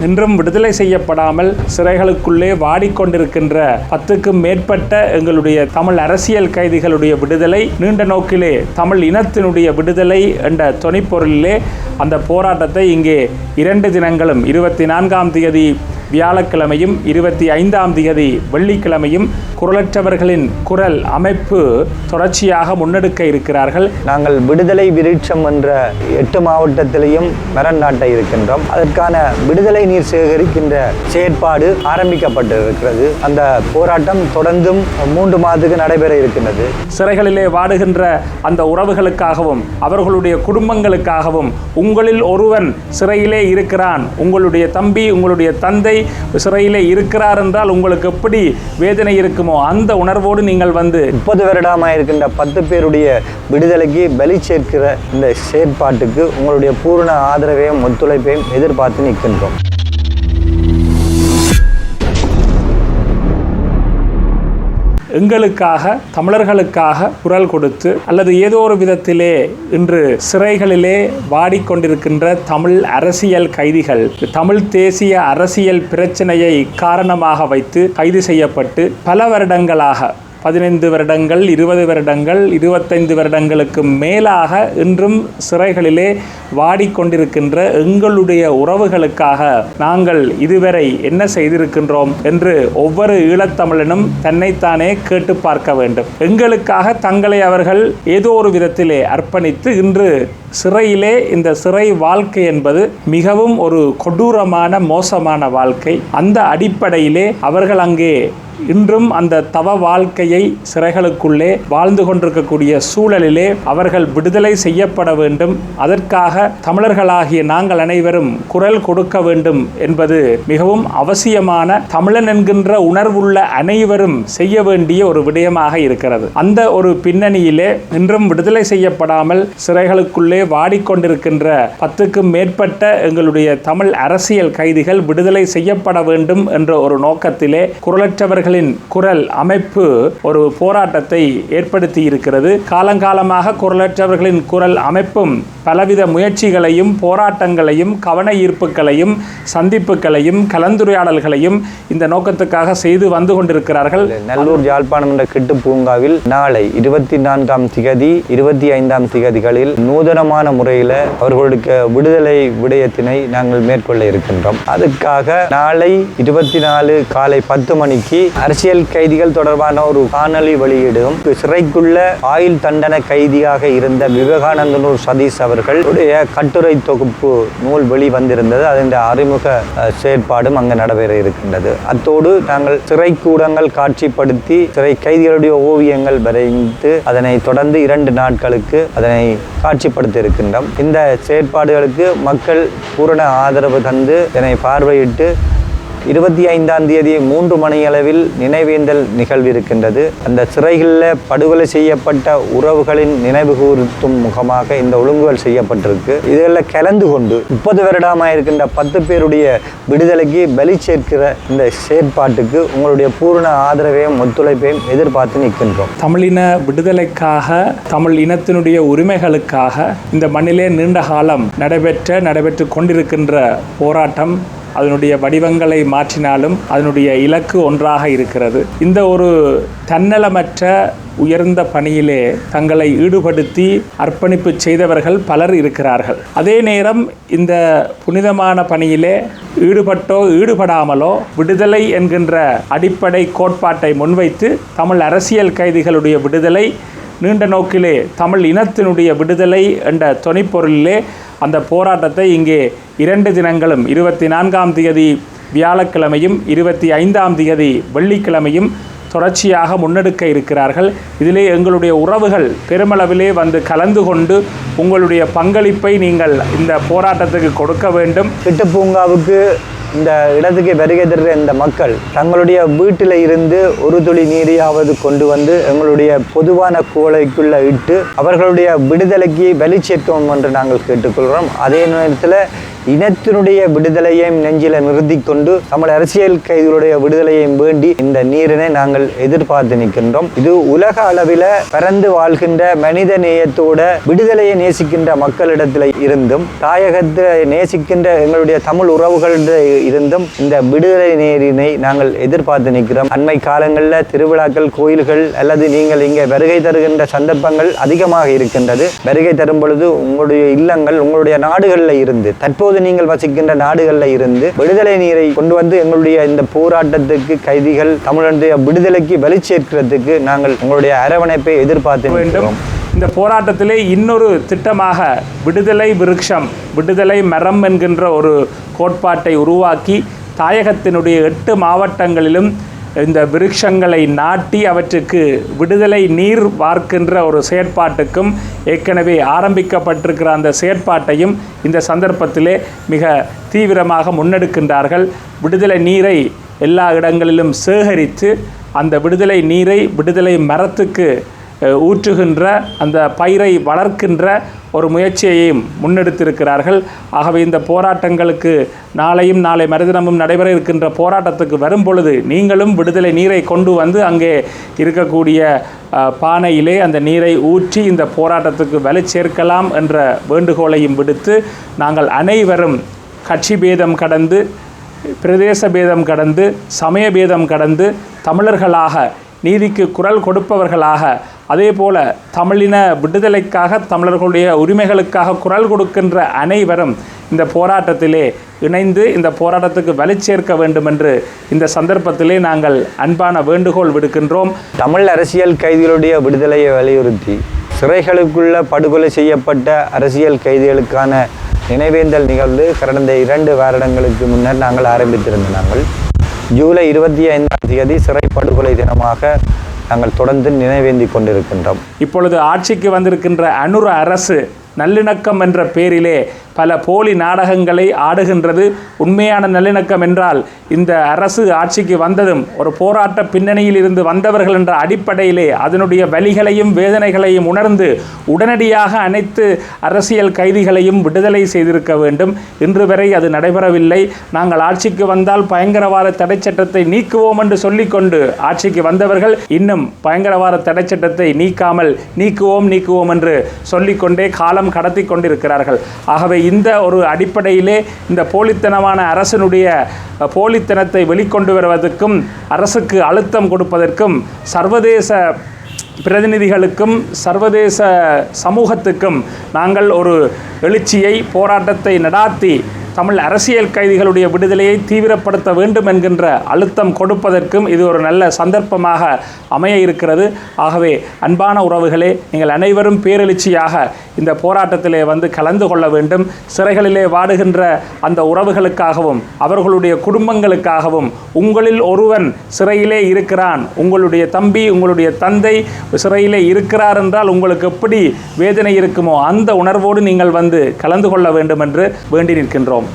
இன்றும் விடுதலை செய்யப்படாமல் சிறைகளுக்குள்ளே வாடிக்கொண்டிருக்கின்ற பத்துக்கும் மேற்பட்ட எங்களுடைய தமிழ் அரசியல் கைதிகளுடைய விடுதலை நீண்ட நோக்கிலே தமிழ் இனத்தினுடைய விடுதலை என்ற தொனிப்பொருளிலே அந்த போராட்டத்தை இங்கே இரண்டு தினங்களும் இருபத்தி நான்காம் தேதி வியாழக்கிழமையும் இருபத்தி ஐந்தாம் தேதி வெள்ளிக்கிழமையும் குரலற்றவர்களின் குரல் அமைப்பு தொடர்ச்சியாக முன்னெடுக்க இருக்கிறார்கள். நாங்கள் விடுதலை விருட்சம் என்ற எட்டு மாவட்டத்திலையும் மரம் நாட்ட இருக்கின்றோம். அதற்கான விடுதலை நீர் சேகரிக்கின்ற செயற்பாடு ஆரம்பிக்கப்பட்டிருக்கிறது. அந்த போராட்டம் தொடர்ந்தும் மூன்று மாதத்துக்கு நடைபெற இருக்கின்றது. சிறைகளிலே வாடுகின்ற அந்த உறவுகளுக்காகவும் அவர்களுடைய குடும்பங்களுக்காகவும் உங்களில் ஒருவன் சிறையிலே இருக்கிறான். உங்களுடைய தம்பி உங்களுடைய தந்தை சிறையிலே இருக்கிறார் என்றால் உங்களுக்கு எப்படி வேதனை இருக்குமோ அந்த உணர்வோடு நீங்கள் வந்து முப்பது வருடமாக இருக்கின்ற பத்து பேருடைய விடுதலைக்கு பலி சேர்க்கிற இந்த செயற்பாட்டுக்கு உங்களுடைய பூரண ஆதரவையும் ஒத்துழைப்பையும் எதிர்பார்த்து நிற்கின்றோம். எங்களுக்காக தமிழர்களுக்காக குரல் கொடுத்து அல்லது ஏதோ ஒரு விதத்திலே இன்று சிறைகளிலே வாடிக்கொண்டிருக்கின்ற தமிழ் அரசியல் கைதிகள் தமிழ் தேசிய அரசியல் பிரச்சனையை காரணமாக வைத்து கைது செய்யப்பட்டு பல வருடங்களாக பதினைந்து வருடங்கள் இருபது வருடங்கள் இருபத்தைந்து வருடங்களுக்கு மேலாக இன்றும் சிறைகளிலே வாடிக்கொண்டிருக்கின்ற எங்களுடைய உறவுகளுக்காக நாங்கள் இதுவரை என்ன செய்திருக்கின்றோம் என்று ஒவ்வொரு ஈழத்தமிழனும் தன்னைத்தானே கேட்டு பார்க்க வேண்டும். எங்களுக்காக தங்களை அவர்கள் ஏதோ ஒரு விதத்திலே அர்ப்பணித்து இன்று சிறையிலே இந்த சிறை வாழ்க்கை என்பது மிகவும் ஒரு கொடூரமான மோசமான வாழ்க்கை. அந்த அடிப்படையிலே அவர்கள் அங்கே இன்றும் அந்த தவ வாழ்க்கையை சிறைகளுக்குள்ளே வாழ்ந்து கொண்டிருக்கக்கூடிய சூழலிலே அவர்கள் விடுதலை செய்யப்பட வேண்டும். அதற்காக தமிழர்களாகிய நாங்கள் அனைவரும் குரல் கொடுக்க வேண்டும் என்பது மிகவும் அவசியமான தமிழன் என்கின்ற உணர்வுள்ள அனைவரும் செய்ய வேண்டிய ஒரு விடயமாக இருக்கிறது. அந்த ஒரு பின்னணியிலே இன்றும் விடுதலை செய்யப்படாமல் சிறைகளுக்குள்ளே வாடிக்கொண்டிருக்கின்ற பத்துக்கும் மேற்பட்ட எங்களுடைய தமிழ் அரசியல் கைதிகள் விடுதலை செய்யப்பட வேண்டும் என்ற ஒரு நோக்கத்திலே குரலற்றவர்களின் குரல் அமைப்பு ஒரு போராட்டத்தை ஏற்படுத்தி இருக்கிறது காலங்காலமாக குரலற்றவர்களின் குரல் அமைப்பும் பலவித முயற்சிகளையும் போராட்டங்களையும் கவன ஈர்ப்புகளையும் சந்திப்புகளையும் கலந்துரையாடல்களையும் இந்த நோக்கத்துக்காக செய்து வந்து கொண்டிருக்கிறார்கள். நல்லூர் யாழ்ப்பாணம் என்ற கிட்டு பூங்காவில் நாளை இருபத்தி நான்காம் திகதி இருபத்தி ஐந்தாம் திகதிகளில் நூதனம் சுமூகமான முறையில் அவர்களுடைய விடுதலை விடயத்தினை நாங்கள் மேற்கொள்ள இருக்கின்றோம். அதுக்காக நாளை இருபத்தி நாலு காலை பத்து மணிக்கு அரசியல் கைதிகள் தொடர்பான ஒரு காணொலி வெளியிடும். சிறைக்குள்ள ஆயுள் தண்டனை கைதியாக இருந்த விவேகானந்தனூர் சதீஷ் அவர்களுடைய கட்டுரை தொகுப்பு நூல் வெளிவந்திருந்தது அதன் அறிமுக செயற்பாடும் அங்கு நடைபெற இருக்கின்றது. அத்தோடு நாங்கள் சிறை கூடங்கள் காட்சிப்படுத்தி சிறை கைதிகளுடைய ஓவியங்கள் வரைந்து அதனை தொடர்ந்து இரண்டு நாட்களுக்கு அதனை காட்சிப்படுத்த இருக்கின்றோம். இந்த செயற்பாடுகளுக்கு மக்கள் பூரண ஆதரவு தந்து இதனை பார்வையிட்டு இருபத்தி ஐந்தாம் தேதி மூன்று மணியளவில் நினைவேந்தல் நிகழ்வு இருக்கின்றது அந்த சிறைகளில் படுகொலை செய்யப்பட்ட உறவுகளின் நினைவு கூர்த்தும் முகமாக இந்த ஒழுங்குகள் செய்யப்பட்டிருக்கு. இதில் கலந்து கொண்டு முப்பது வருடமாக இருக்கின்ற பத்து பேருடைய விடுதலைக்கு பலி சேர்க்கிற இந்த செயற்பாட்டுக்கு உங்களுடைய பூரண ஆதரவையும் ஒத்துழைப்பையும் எதிர்பார்த்து நிற்கின்றோம். தமிழின விடுதலைக்காக தமிழ் இனத்தினுடைய உரிமைகளுக்காக இந்த மண்ணிலே நீண்ட காலம் நடைபெற்ற நடைபெற்று கொண்டிருக்கின்ற போராட்டம் அதனுடைய வடிவங்களை மாற்றினாலும் அதனுடைய இலக்கு ஒன்றாக இருக்கிறது. இந்த ஒரு தன்னலமற்ற உயர்ந்த பணியிலே தங்களை ஈடுபடுத்தி அர்ப்பணிப்பு செய்தவர்கள் பலர் இருக்கிறார்கள். அதே நேரம் இந்த புனிதமான பணியிலே ஈடுபட்டோ ஈடுபடாமலோ விடுதலை என்கின்ற அடிப்படை கோட்பாட்டை முன்வைத்து தமிழ் அரசியல் கைதிகளுடைய விடுதலை நீண்ட நோக்கிலே தமிழ் இனத்தினுடைய விடுதலை என்ற தொனிப்பொருளிலே அந்த போராட்டத்தை இங்கே இரண்டு தினங்களும் இருபத்தி நான்காம் தேதி வியாழக்கிழமையும் இருபத்தி ஐந்தாம் தேதி வெள்ளிக்கிழமையும் தொடர்ச்சியாக முன்னெடுக்க இருக்கிறார்கள். இதிலே எங்களுடைய உறவுகள் பெருமளவிலே வந்து கலந்து கொண்டு உங்களுடைய பங்களிப்பை நீங்கள் இந்த போராட்டத்துக்கு கொடுக்க வேண்டும். கிட்டு பூங்காவுக்கு இந்த இடத்துக்கு வருகை தருகிற இந்த மக்கள் தங்களுடைய வீட்டில் இருந்து ஒரு துளி நீரையாவது கொண்டு வந்து எங்களுடைய பொதுவான கூலைக்குள்ளே இட்டு அவர்களுடைய விடுதலைக்கு வலி சேர்க்கவும் என்று நாங்கள் கேட்டுக்கொள்கிறோம். அதே நேரத்தில் இனத்தினுடைய விடுதலையையும் நெஞ்சில நிறுத்தி கொண்டு தமிழ் அரசியல் கைதிகளுடைய விடுதலையையும் வேண்டி இந்த நீரினை நாங்கள் எதிர்பார்த்து நிற்கின்றோம். இது உலக அளவில் பறந்து வாழ்கின்ற மனித நேயத்தோட விடுதலையை நேசிக்கின்ற மக்களிடத்தில் இருந்தும் தாயகத்தை நேசிக்கின்ற எங்களுடைய தமிழ் உறவுகளிட இருந்தும் இந்த விடுதலை நேரினை நாங்கள் எதிர்பார்த்து நிற்கிறோம். அண்மை காலங்களில் திருவிழாக்கள் கோயில்கள் அல்லது நீங்கள் இங்கே வருகை தருகின்ற சந்தர்ப்பங்கள் அதிகமாக இருக்கின்றது. வருகை தரும் பொழுது உங்களுடைய இல்லங்கள் உங்களுடைய நாடுகளில் இருந்து தற்போது நீங்கள் வசிக்கின்ற நாடுகளில் இருந்து விடுதலை நீரை கொண்டு வந்து எங்களுடைய இந்த போராட்டத்துக்கு கைதிகள் தமிழனுடைய விடுதலைக்கு வலி சேர்க்கிறதுக்கு நாங்கள் உங்களுடைய அரவணைப்பை எதிர்பார்த்து வேண்டும். இந்த போராட்டத்திலே இன்னொரு திட்டமாக விடுதலை விருட்சம் விடுதலை மரம் என்கின்ற ஒரு கோட்பாட்டை உருவாக்கி தாயகத்தினுடைய எட்டு மாவட்டங்களிலும் இந்த விருட்சங்களை நாட்டி அவற்றுக்கு விடுதலை நீர் வார்க்கின்ற ஒரு செயற்பாட்டுக்கும் ஏற்கனவே ஆரம்பிக்கப்பட்டிருக்கிற அந்த செயற்பாட்டையும் இந்த சந்தர்ப்பத்திலே மிக தீவிரமாக முன்னெடுக்கின்றார்கள். விடுதலை நீரை எல்லா இடங்களிலும் சேகரித்து அந்த விடுதலை நீரை விடுதலை மரத்துக்கு ஊற்றுகின்ற அந்த பயிரை வளர்க்கின்ற ஒரு முயற்சியையும் முன்னெடுத்திருக்கிறார்கள். ஆகவே இந்த போராட்டங்களுக்கு நாளையும் நாளை மறுதினமும் நடைபெற இருக்கின்ற போராட்டத்துக்கு வரும் பொழுது நீங்களும் விடுதலை நீரை கொண்டு வந்து அங்கே இருக்கக்கூடிய பானையிலே அந்த நீரை ஊற்றி இந்த போராட்டத்துக்கு வலு சேர்க்கலாம் என்ற வேண்டுகோளையும் விடுத்து நாங்கள் அனைவரும் கட்சி பேதம் கடந்து பிரதேச பேதம் கடந்து சமய பேதம் கடந்து தமிழர்களாக நீதிக்கு குரல் கொடுப்பவர்களாக அதே போல தமிழின விடுதலைக்காக தமிழர்களுடைய உரிமைகளுக்காக குரல் கொடுக்கின்ற அனைவரும் இந்த போராட்டத்திலே இணைந்து இந்த போராட்டத்துக்கு வலு சேர்க்க வேண்டும் என்று இந்த சந்தர்ப்பத்திலே நாங்கள் அன்பான வேண்டுகோள் விடுக்கின்றோம். தமிழ் அரசியல் கைதிகளுடைய விடுதலையை வலியுறுத்தி சிறைகளுக்குள்ள படுகொலை செய்யப்பட்ட அரசியல் கைதிகளுக்கான நினைவேந்தல் நிகழ்வு கடந்த இரண்டு வருடங்களுக்கு முன்னர் நாங்கள் ஆரம்பித்திருந்த நாங்கள். ஜூலை இருபத்தி ஐந்தாம் தேதி சிறை படுகொலை தினமாக நாங்கள் தொடர்ந்து நினைவேந்தி கொண்டிருக்கின்றோம். இப்பொழுது ஆட்சிக்கு வந்திருக்கின்ற அனுர அரசு நல்லிணக்கம் என்ற பேரிலே பல போலி நாடகங்களை ஆடுகின்றது உண்மையான நல்லிணக்கம் என்றால் இந்த அரசு ஆட்சிக்கு வந்ததும் ஒரு போராட்ட பின்னணியில் இருந்து வந்தவர்கள் என்ற அடிப்படையிலே அதனுடைய வலிகளையும் வேதனைகளையும் உணர்ந்து உடனடியாக அனைத்து அரசியல் கைதிகளையும் விடுதலை செய்திருக்க வேண்டும். இன்று வரை அது நடைபெறவில்லை. நாங்கள் ஆட்சிக்கு வந்தால் பயங்கரவாத தடை சட்டத்தை நீக்குவோம் என்று சொல்லிக்கொண்டு ஆட்சிக்கு வந்தவர்கள் இன்னும் பயங்கரவாத தடை சட்டத்தை நீக்காமல் நீக்குவோம் நீக்குவோம் என்று சொல்லிக்கொண்டே காலம் கடத்தி கொண்டிருக்கிறார்கள். ஆகவே இந்த ஒரு அடிப்படையிலே இந்த போலித்தனமான அரசனுடைய போலித்தனத்தை வெளிக்கொண்டு வருவதற்கும் அரசுக்கு அழுத்தம் கொடுப்பதற்கும் சர்வதேச பிரதிநிதிகளுக்கும் சர்வதேச சமூகத்துக்கும் நாங்கள் ஒரு எழுச்சியை போராட்டத்தை நடாத்தி தமிழ் அரசியல் கைதிகளுடைய விடுதலையை தீவிரப்படுத்த வேண்டும் என்கின்ற அழுத்தம் கொடுப்பதற்கும் இது ஒரு நல்ல சந்தர்ப்பமாக அமைய இருக்கிறது. ஆகவே அன்பான உறவுகளே நீங்கள் அனைவரும் பேரெழுச்சியாக இந்த போராட்டத்திலே வந்து கலந்து கொள்ள வேண்டும். சிறைகளிலே வாடுகின்ற அந்த உறவுகளுக்காகவும் அவர்களுடைய குடும்பங்களுக்காகவும் உங்களில் ஒருவன் சிறையிலே இருக்கிறான். உங்களுடைய தம்பி உங்களுடைய தந்தை சிறையிலே இருக்கிறார் என்றால் உங்களுக்கு எப்படி வேதனை இருக்குமோ அந்த உணர்வோடு நீங்கள் வந்து கலந்து கொள்ள வேண்டும் என்று வேண்டி நிற்கின்றோம்.